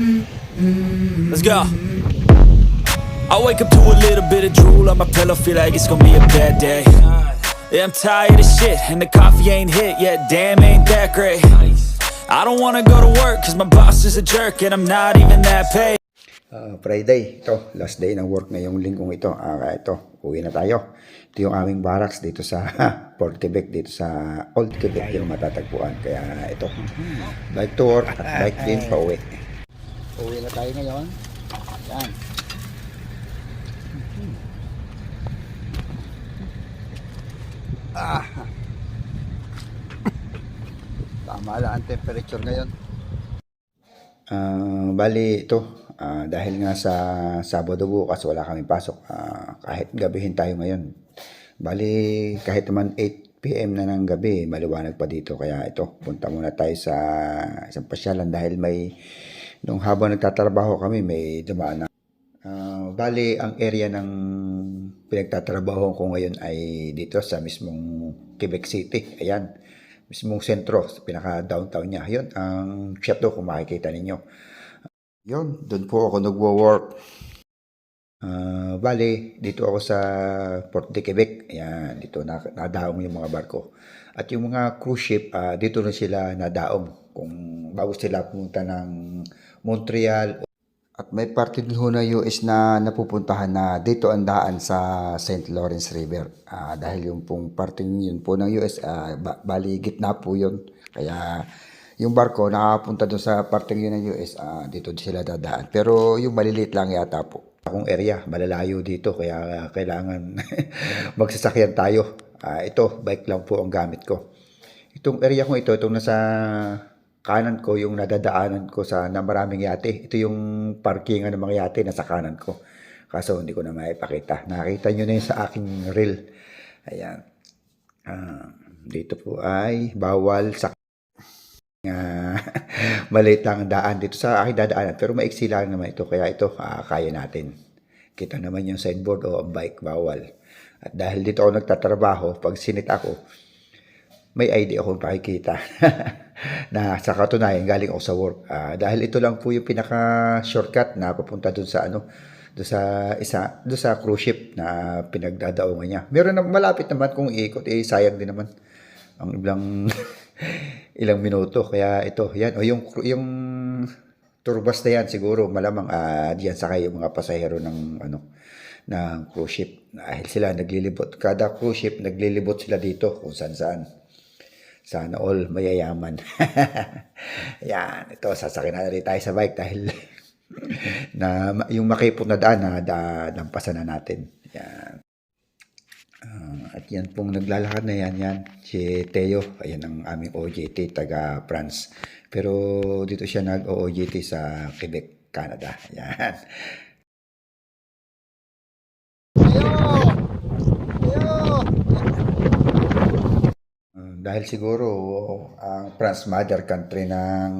Let's go. I wake up to a little bit of drool on my pillow, feel like it's gonna be a bad day. Yeah, I'm tired of shit, and the coffee ain't hit yet, damn, ain't that great. I don't wanna go to work, cause my boss is a jerk, and I'm not even that paid. Ah, Friday, ito, last day ng work ngayong linggong ito. Ah, ito, uwi na tayo. Ito yung aming barracks dito sa Port Quebec, dito sa Old Quebec yung matatagpuan. Kaya ito, bike to work at bike din pa uwi. Uwi na tayo ngayon. Yan. Ah. Tama lang ang temperature ngayon. Ah, bali ito, ah, dahil nga sa Sabado bukas wala kami pasok, ah, kahit gabihin tayo ngayon. Bali kahit naman 8 PM na ng gabi, maliwanag pa dito. Kaya ito, punta muna tayo sa isang pasyalan dahil may nung habang nagtatrabaho kami, may dumaan na. Ah, bali ang area ng pinagtatrabaho ko ngayon ay dito sa mismong Quebec City. Ayan mismong sentro, pinaka-downtown niya. Yun, ang shop kung makikita ninyo. Yun, doon po ako nagwo-work. Ah, bali, dito ako sa Port de Quebec. Ayan, dito na, nadaong yung mga barko. At yung mga cruise ship, ah, dito na sila nadaong. Kung bago sila pumunta ng Montreal. At may parte din ho na US na napupuntahan na dito ang daan sa St. Lawrence River. Ah, dahil yung pong parte yun po ng US, ah, ba- bali gitna po yun. Kaya yung barko nakapunta doon sa parte yun ng US, ah, dito sila dadaan. Pero yung maliliit lang yata po. Akong area, malalayo dito, kaya kailangan magsasakyan tayo. Ah, ito, bike lang po ang gamit ko. Itong area ko ito, itong nasa kanan ko, yung nadadaanan ko sa na maraming yate. Ito yung parkingan ng mga yate nasa kanan ko. Kaso hindi ko na maipakita. Nakita nyo na yun sa aking reel. Ayan. Ah, dito po ay bawal sa uh, maliit lang ang daan dito sa aking dadaanan. Pero maiksi lang naman ito. Kaya ito, ah, kaya natin. Kita naman yung signboard o ang bike, bawal. At dahil dito ako nagtatrabaho, pag sinit ako, may ID akong pakikita na sa katunayan galing ako sa work. Ah, dahil ito lang po yung pinaka shortcut na papunta dun sa ano, dun sa isa, dun sa cruise ship na pinagdadaongan niya. Meron na malapit naman kung iikot, eh sayang din naman ang ilang ilang minuto. Kaya ito, yan o yung yung tour bus na yan siguro malamang ah diyan sakay yung mga pasahero ng ano ng cruise ship. Dahil sila naglilibot, kada cruise ship naglilibot sila dito kung saan saan. Sana all mayayaman. Yan, ito, sasakyan na rin tayo sa bike dahil na yung makipot na daan na da, dampasan na natin. Yan. Ah, at yan pong naglalakad na yan, yan. Si Teo, ayan ang aming OJT, taga France. Pero dito siya nag-OJT sa Quebec, Canada. Yan. Dahil siguro ang France mother country ng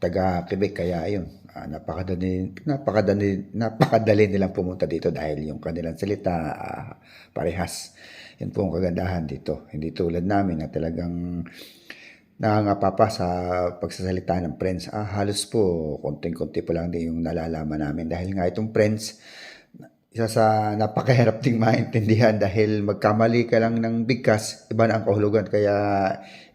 taga Quebec kaya ayun ah, napakadali napakadali napakadali nilang pumunta dito dahil yung kanilang salita ah, parehas. Yan po ang kagandahan dito. Hindi tulad namin na talagang nangangapapa sa pagsasalita ng French. Ah, halos po konting-konti pa lang din yung nalalaman namin dahil nga itong French isa sa napakahirap ding maintindihan dahil magkamali ka lang ng bigkas, iba na ang kahulugan. Kaya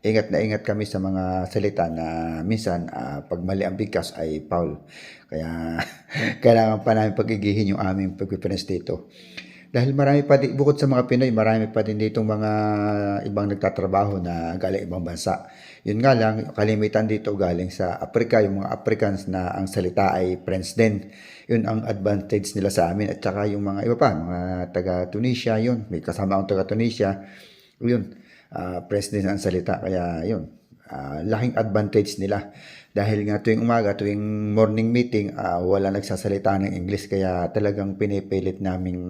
ingat na ingat kami sa mga salita na minsan ah, pag mali ang bigkas ay foul. Kaya kailangan pa namin pagigihin yung aming pagpipinas dito. Dahil marami pa din, bukod sa mga Pinoy, marami pa din ditong mga ibang nagtatrabaho na galing ibang bansa. Yun nga lang, kalimitan dito galing sa Africa, yung mga Africans na ang salita ay French din. Yun ang advantage nila sa amin. At saka yung mga iba pa, mga taga Tunisia, yun. May kasama akong taga Tunisia. Yun, uh, French din ang salita. Kaya yun, ah, laking advantage nila. Dahil nga tuwing umaga, tuwing morning meeting, ah, wala nagsasalita ng English. Kaya talagang pinipilit naming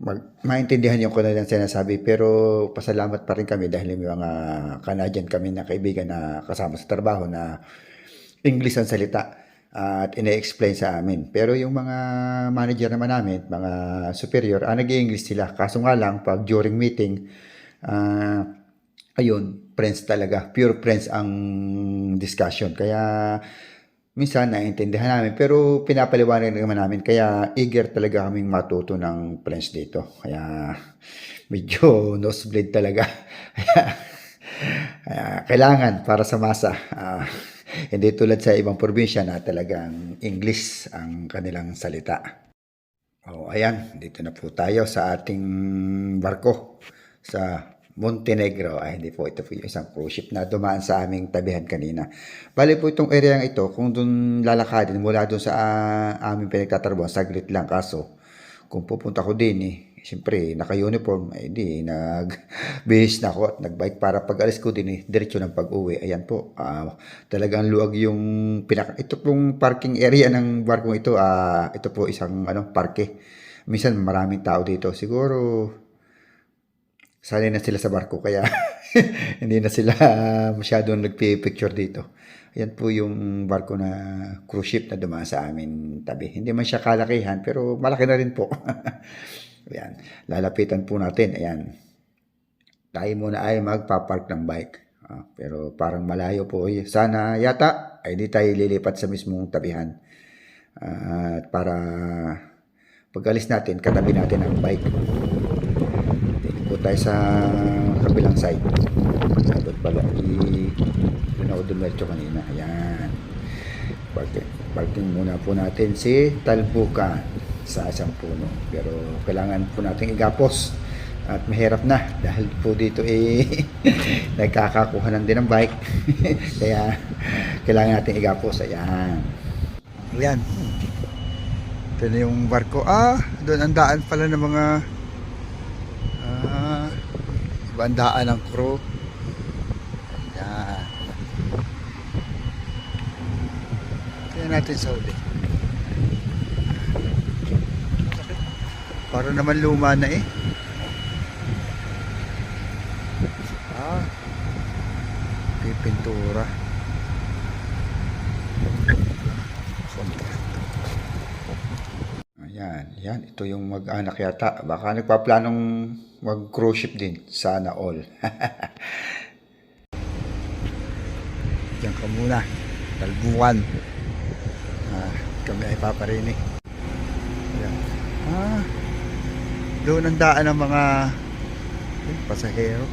mag, maintindihan yung kanilang sinasabi. Pero pasalamat pa rin kami dahil may mga Canadian kami na kaibigan na kasama sa trabaho na English ang salita at ine-explain sa amin. Pero yung mga manager naman namin, mga superior, ah, nag-i-English sila. Kaso nga lang, pag during meeting, ah, ayun, friends talaga. Pure friends ang discussion. Kaya minsan naiintindihan namin pero pinapaliwanag naman namin kaya eager talaga kaming matuto ng French dito. Kaya medyo nosebleed talaga. Kaya kailangan para sa masa. ah, hindi tulad sa ibang probinsya na talagang English ang kanilang salita. Oh, ayan, dito na po tayo sa ating barko sa Montenegro. Ay, hindi po, ito po yung isang cruise ship na dumaan sa aming tabihan kanina. Bali po itong area ito, kung doon lalakadin mula doon sa ah, aming pinagtatrabuhan, saglit lang. Kaso, kung pupunta ko din eh, siyempre, naka-uniform, eh di, nag-bihis na ako at nag-bike para pag alis ko din eh, diretso ng pag-uwi. Ayan po, ah, talagang luwag yung pinaka, ito pong parking area ng barkong ito, ah, ito po isang ano, parke. Minsan maraming tao dito, siguro sanay na sila sa barko kaya hindi na sila masyadong nagpi-picture dito. Ayan po yung barko na cruise ship na dumaan sa amin tabi. Hindi man siya kalakihan pero malaki na rin po. Ayan. Lalapitan po natin. Ayan. Tayo muna ay magpapark ng bike. Ah, pero parang malayo po. Sana yata ay di tayo lilipat sa mismong tabihan. Ah, At para pag-alis natin, katabi natin ang bike. Po tayo sa kabilang side. Sabot pala. I, doon ako dumercho kanina. Ayan. Parking, parking muna po natin si Talbuka sa isang puno. Pero kailangan po natin igapos. At mahirap na dahil po dito eh nagkakakuhanan din ng bike. Kaya kailangan natin igapos. Ayan. Ayan. Ito na yung barko. Ah, doon ang daan pala ng mga ibang daan ng crew. Ayan. Tingnan natin sa uli. Para naman luma na eh. Ah. Pipintura. Ayan, yan. Ito yung mag-anak yata. Baka nagpaplanong mag-cruise ship din. Sana all. Diyan ka muna. Talbukan. Ah, kami ay paparinig. Ayan. Ah, doon ang daan ng mga eh, pasahero.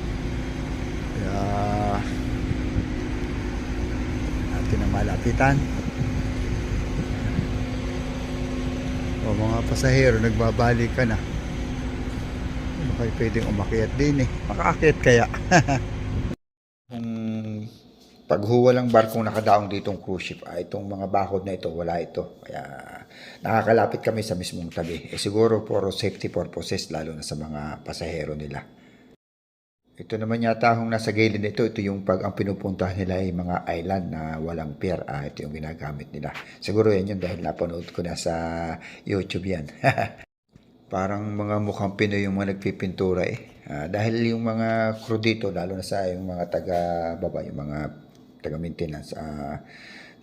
Kaya natin ang malapitan. O mga pasahero, nagbabalik ka na. Ano kayo pwedeng umakyat din eh. Makaakyat kaya. Kung paghuwa ng barkong nakadaong ditong cruise ship, ay itong mga bakod na ito, wala ito. Kaya nakakalapit kami sa mismong tabi. Eh, siguro for safety purposes, lalo na sa mga pasahero nila. Ito naman yata kung nasa gilid nito, ito yung pag ang pinupuntahan nila ay mga island na walang pier. Ah, ito yung ginagamit nila. Siguro yan yun dahil napanood ko na sa YouTube yan. Parang mga mukhang Pinoy yung mga nagpipintura eh. Ah, dahil yung mga crew dito, lalo na sa yung mga taga-baba, yung mga taga-maintenance, ah,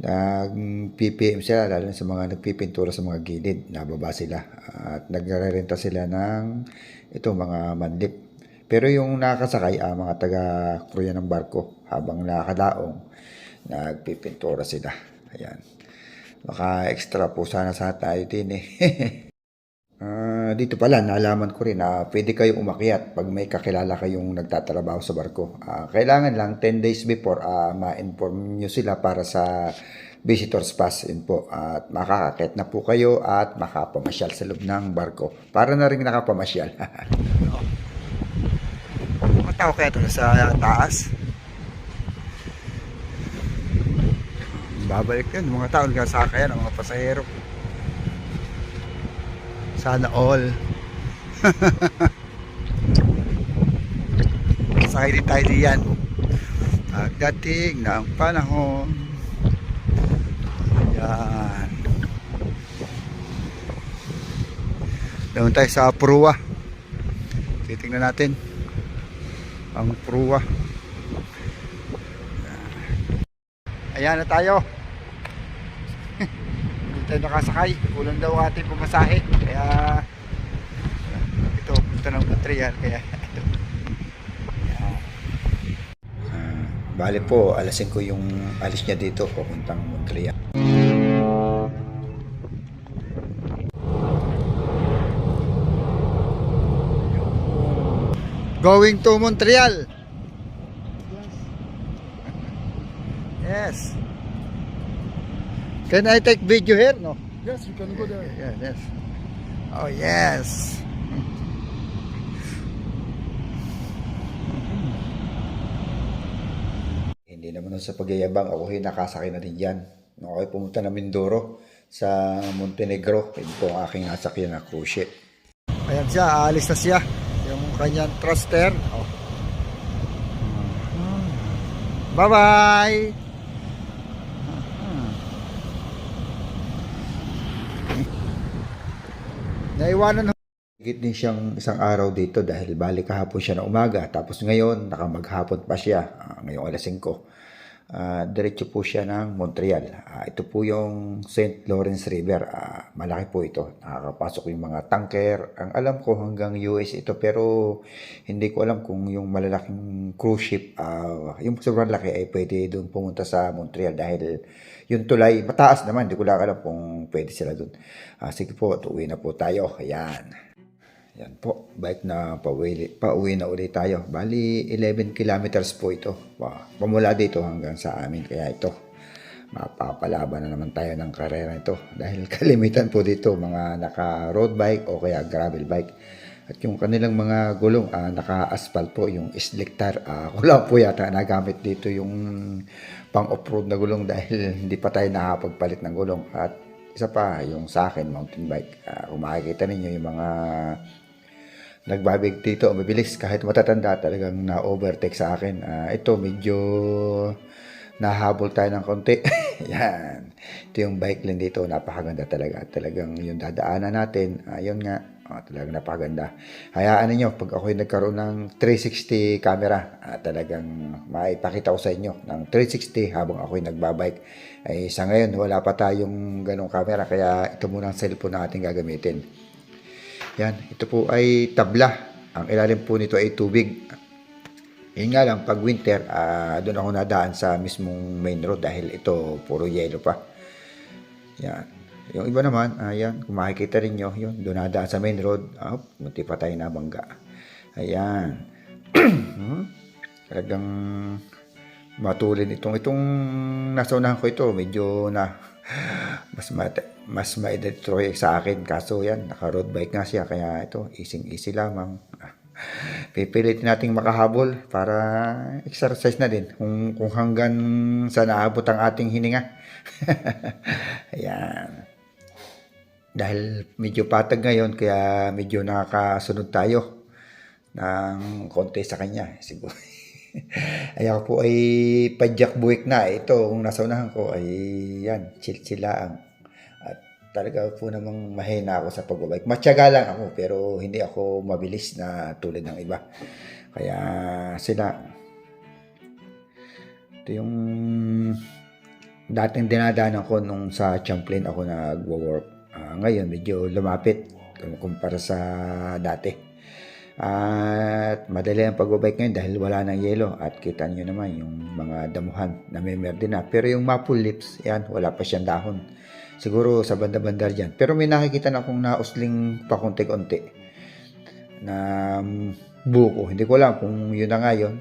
nag-PPM sila, lalo na sa mga nagpipintura sa mga gilid, nababa sila. At nagre-renta sila ng ito, mga mandip. Pero yung nakasakay, ah, mga taga-crew yan ng barko, habang nakadaong, nagpipintura sila. Ayan. Baka extra po sana sa tayo din eh. Ah, dito pala, nalaman ko rin na pwede kayong umakyat pag may kakilala kayong nagtatrabaho sa barko. Ah, kailangan lang 10 days before ah, ma-inform nyo sila para sa visitor's pass. Yun po. At makakakit na po kayo at makapamasyal sa loob ng barko. Para na rin nakapamasyal. Tao kaya ito sa taas. Babalik yun. Mga tao nagkasakayan ang mga pasahero. Sana all. Sakay din tayo diyan. Pagdating ng panahon. Yan. Doon tayo sa Prua. Titingnan natin. Ang Prua. Ayan na tayo. Hindi tayo nakasakay. Kulang daw ating pumasahe. Kaya ito, punta ng Montreal. Kaya ito. bali po, alasin ko yung alis niya dito papuntang Montreal. Going to Montreal. Yes. Can I take video here? No. Yes, you can go there. Yes, yes. Oh, yes. Hindi naman sa pagyayabang, ako ay nakasakay na din dyan. Nung ako ay pumunta na Mindoro sa Montenegro, yun po ang aking nasakyan na cruise ship. Ayan siya, aalis na siya. Kanyang thruster. Oh. Bye-bye! Naiwanan Higit din siyang isang araw dito dahil balik kahapon siya na umaga. Tapos ngayon, nakamaghapon pa siya. ah, ngayong alas 5. Ah, diretso po siya ng Montreal. Ah, ito po yung St. Lawrence River. Ah, malaki po ito. Nakakapasok yung mga tanker. Ang alam ko hanggang US ito pero hindi ko alam kung yung malalaking cruise ship, ah, yung sobrang laki ay pwede doon pumunta sa Montreal dahil yung tulay mataas naman. Hindi ko lang alam kung pwede sila doon. Ah, sige po, tuwi na po tayo. Ayan. Yan po, bike na pauwi, pauwi na ulit tayo. Bali, 11 kilometers po ito. Pa, pamula dito hanggang sa amin. Kaya ito, mapapalaban na naman tayo ng karera ito. Dahil kalimitan po dito, mga naka-road bike o kaya gravel bike. At yung kanilang mga gulong, ah, naka-asphalt po, yung isliktar. Ah, ako lang po yata nagamit dito yung pang off-road na gulong dahil hindi pa tayo nakapagpalit ng gulong. At isa pa, yung sa akin, mountain bike. Ah, kung makikita ninyo yung mga nagbabig dito, mabilis kahit matatanda talagang na-overtake sa akin. Ah, ito medyo nahabol tayo ng konti. Yan. Ito yung bike lane dito, napakaganda talaga. Talagang yung dadaanan natin, ayun nga, ah, talagang napakaganda. Hayaan ninyo, pag ako'y nagkaroon ng 360 camera, ah, talagang maipakita ko sa inyo ng 360 habang ako'y nagbabike. Ay sa ngayon, wala pa tayong ganong camera, kaya ito muna ang cellphone na ating gagamitin. Yan, ito po ay tabla. Ang ilalim po nito ay tubig. Yun nga lang, pag winter, ah, doon ako nadaan sa mismong main road dahil ito puro yelo pa. Yan. Yung iba naman, ayan, kung makikita rin nyo, yun, doon nadaan sa main road, ah, munti pa tayo nabangga. Ayan. Hmm? Talagang matulin itong itong nasa ko ito medyo na mas mate, mas ma-destroy sa akin kaso yan naka road bike nga siya kaya ito easy easy lamang pipilitin nating makahabol para exercise na din kung, kung hanggang sa naabot ang ating hininga ayan dahil medyo patag ngayon kaya medyo nakakasunod tayo ng konti sa kanya siguro ay ako po ay padyak buwik na. Ito, kung nasa unahan ko ay yan, chill-chillaang. At talaga po namang mahina ako sa pagbabike. Matyaga lang ako pero hindi ako mabilis na tulad ng iba. Kaya sila, ito yung dating dinadaanan ko nung sa Champlain ako nagwo-work. Ah, ngayon, medyo lumapit kumpara sa dati. At madali ang pagbabike ngayon dahil wala ng yelo at kita nyo naman yung mga damuhan na may merde na. Pero yung maple lips, yan, wala pa siyang dahon. Siguro sa banda-banda dyan. Pero may nakikita na akong nausling pa konti-konti na mm, buko. Hindi ko alam kung yun na nga yun.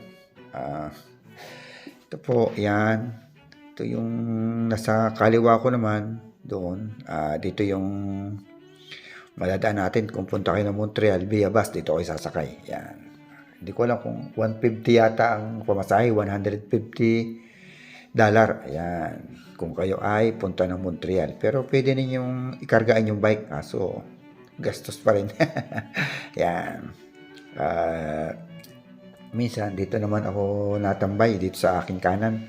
Ah, ito po, yan. Ito yung nasa kaliwa ko naman doon. Ah, dito yung madadaan natin kung punta kayo ng Montreal via bus, dito kayo sasakay. Yan. Hindi ko alam kung 150 yata ang pamasahe, 150 dollar. Ayan. Kung kayo ay punta ng Montreal. Pero pwede ninyong ikargaan yung bike. Kaso, gastos pa rin. Yan. Ah, minsan, dito naman ako natambay dito sa aking kanan.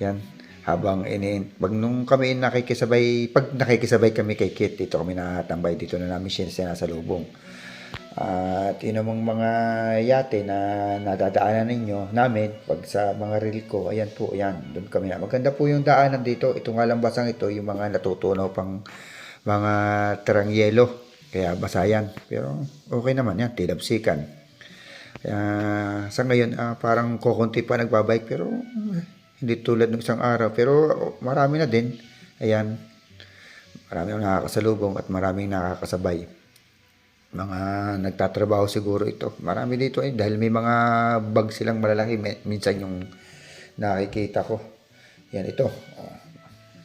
Yan habang ini pag nung kami nakikisabay pag nakikisabay kami kay Kit dito kami natambay dito na namin siya sa lubong at yun namang mga yate na nadadaanan ninyo namin pag sa mga reel ko ayan po ayan doon kami na. Maganda po yung daanan dito. Ito nga lang basang ito yung mga natutunaw pang mga terang yelo. Kaya basa yan pero okay naman yan tilapsikan. Kaya sa ngayon ah, parang kukunti pa nagbabike pero hindi tulad ng isang araw. Pero marami na din. Ayan. Marami ang nakakasalubong at maraming nakakasabay. mga nagtatrabaho siguro ito. Marami dito eh dahil may mga bag silang malalaki minsan yung nakikita ko. Yan ito.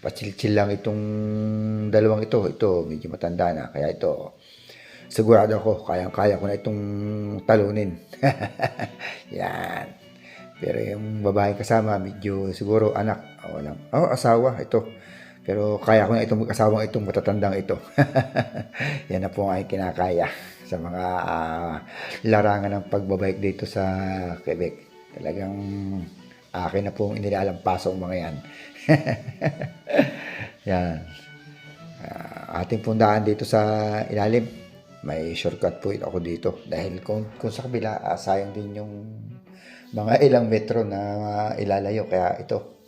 Pachil-chill lang itong dalawang ito. Ito medyo matanda na kaya ito sigurado ako kayang-kaya ko na itong talunin. Yan. Pero yung babae kasama medyo siguro anak o lang. Oh, asawa ito. Pero kaya ko na itong mag-asawang itong matatandang ito. Yan na po ang aking kinakaya sa mga ah, larangan ng pagbabike dito sa Quebec. Talagang akin na pong inilalampaso ang mga yan. yan. Ah, ating pundaan dito sa ilalim. May shortcut po ako dito. Dahil kung, kung sa kabila, ah, sayang din yung mga ilang metro na ilalayo. Kaya ito,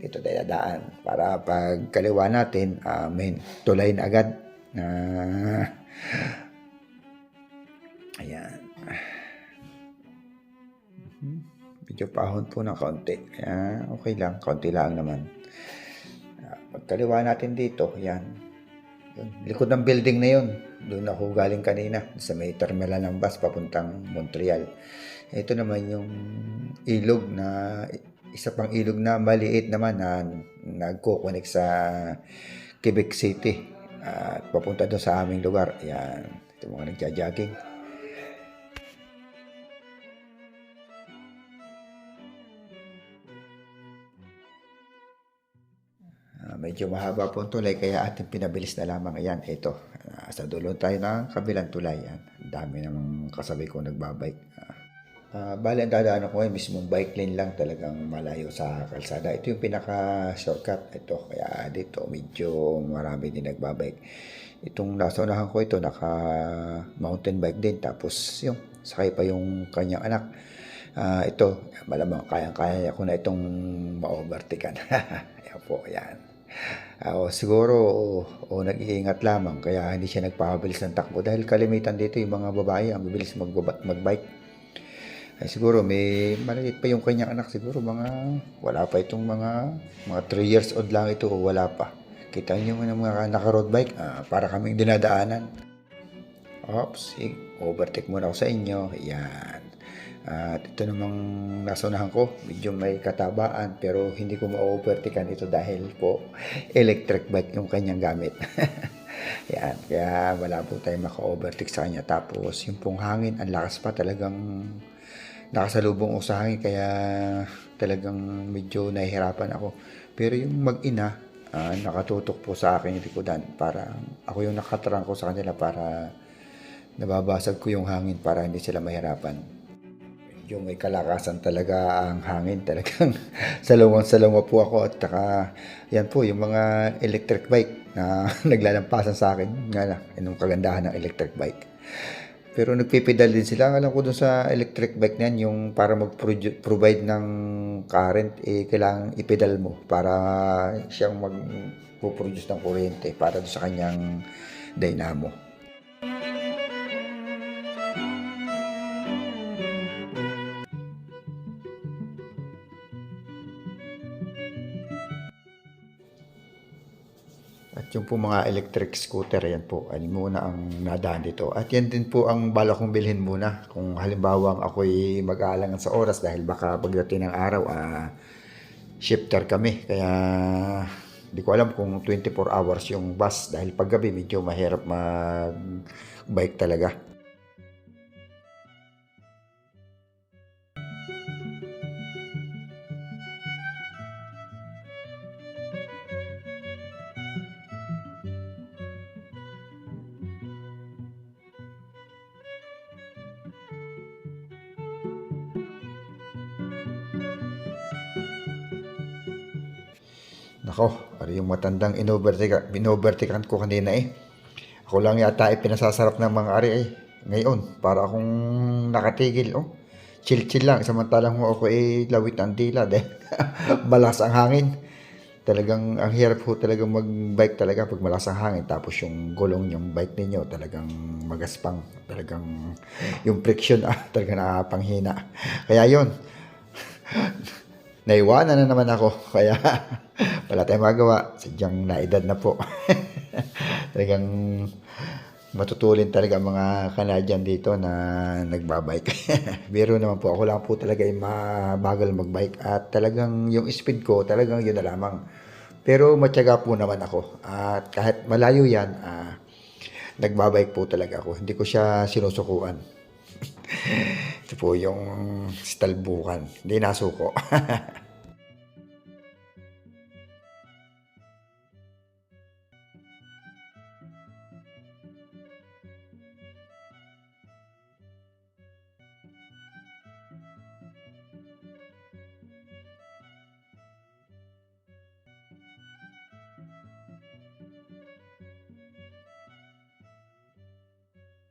ito dadaan para pag kaliwa natin ah, may tulay na agad. Na ayan. Mhm. medyo pahon po ng kaunti kaya okay lang kaunti lang naman. Ah, pag kaliwa natin dito yan yun, likod ng building na yun doon ako galing kanina sa may terminal ng bus papuntang Montreal ito naman yung ilog na isa pang ilog na maliit naman na nagko-connect sa Quebec City at papunta doon sa aming lugar. Ayan, ito mga nagja-jogging. Medyo mahaba po ang tulay kaya ating pinabilis na lamang. Ayan, ito. Ah, sa dulo tayo ng kabilang tulay. Ang dami namang kasabay ko nagbabike. Ah, Ah, bali, ang dadaanan ko ngayon, mismong bike lane lang talagang malayo sa kalsada. Ito yung pinaka-shortcut. Ito, kaya dito medyo marami din nagbabike. Itong nasa ko ito, naka mountain bike din. Tapos yung sakay pa yung kanyang anak. Ah, ito, malamang kayang-kaya ko na itong ma-overtaken. Ayan po, yan. Ah, o siguro o, o nag-iingat lamang kaya hindi siya nagpapabilis ng takbo dahil kalimitan dito yung mga babae ang bibilis mag- magbike ay siguro may maliit pa yung kanyang anak siguro mga wala pa itong mga mga 3 years old lang ito o wala pa. Kita niyo mga mga naka-road bike ah, para kaming dinadaanan. Ops, eh, overtake muna ako sa inyo. Yan. At ito namang nasa unahan ko, medyo may katabaan pero hindi ko ma-overtakean ito dahil po electric bike yung kanyang gamit. Yan, kaya wala po tayo maka-overtake sa kanya. Tapos yung pong hangin, ang lakas pa talagang nakasalubong ako sa hangin kaya talagang medyo nahihirapan ako. Pero yung mag-ina, ah, nakatutok po sa akin yung likodan para ako yung nakatrangko sa kanila para nababasag ko yung hangin para hindi sila mahirapan. Medyo may kalakasan talaga ang hangin. Talagang salungan-salunga po ako at saka yan po yung mga electric bike na naglalampasan sa akin. Nga na, yung kagandahan ng electric bike. Pero nagpipedal din sila. Alam ko dun sa electric bike na yan, yung para mag-provide ng current, eh, kailangan ipedal mo para siyang mag-produce ng kuryente para sa kanyang dynamo. Yung po mga electric scooter, yan po, ay muna ang nadaan dito. At yan din po ang bala kong bilhin muna. Kung halimbawa ako'y mag-aalangan sa oras dahil baka pagdating ng araw, ah, shifter kami. Kaya di ko alam kung 24 hours yung bus dahil paggabi medyo mahirap mag-bike talaga. Nako, ano yung matandang inovertikan, inovertikan ko kanina eh. Ako lang yata ay pinasasarap ng mga ari eh. Ngayon, para akong nakatigil. Oh, chill-chill lang. Samantalang mo ako eh lawit ang dila dahil malas ang hangin. Talagang ang hirap po talagang mag-bike talaga pag malas ang hangin. Tapos yung gulong yung bike ninyo talagang magaspang. Talagang yung friction ah, talagang nakapanghina. Kaya yon naiwanan na naman ako. Kaya wala tayong magawa. Sadyang naedad na po. Talagang matutulin talaga ang mga Canadian dito na nagbabike. Biro naman po, ako lang po talaga yung mabagal magbike at talagang yung speed ko, talagang yun na lamang. Pero matyaga po naman ako at kahit malayo yan, ah, nagbabike po talaga ako. Hindi ko siya sinusukuan. Ito po yung stalbukan. Hindi nasuko.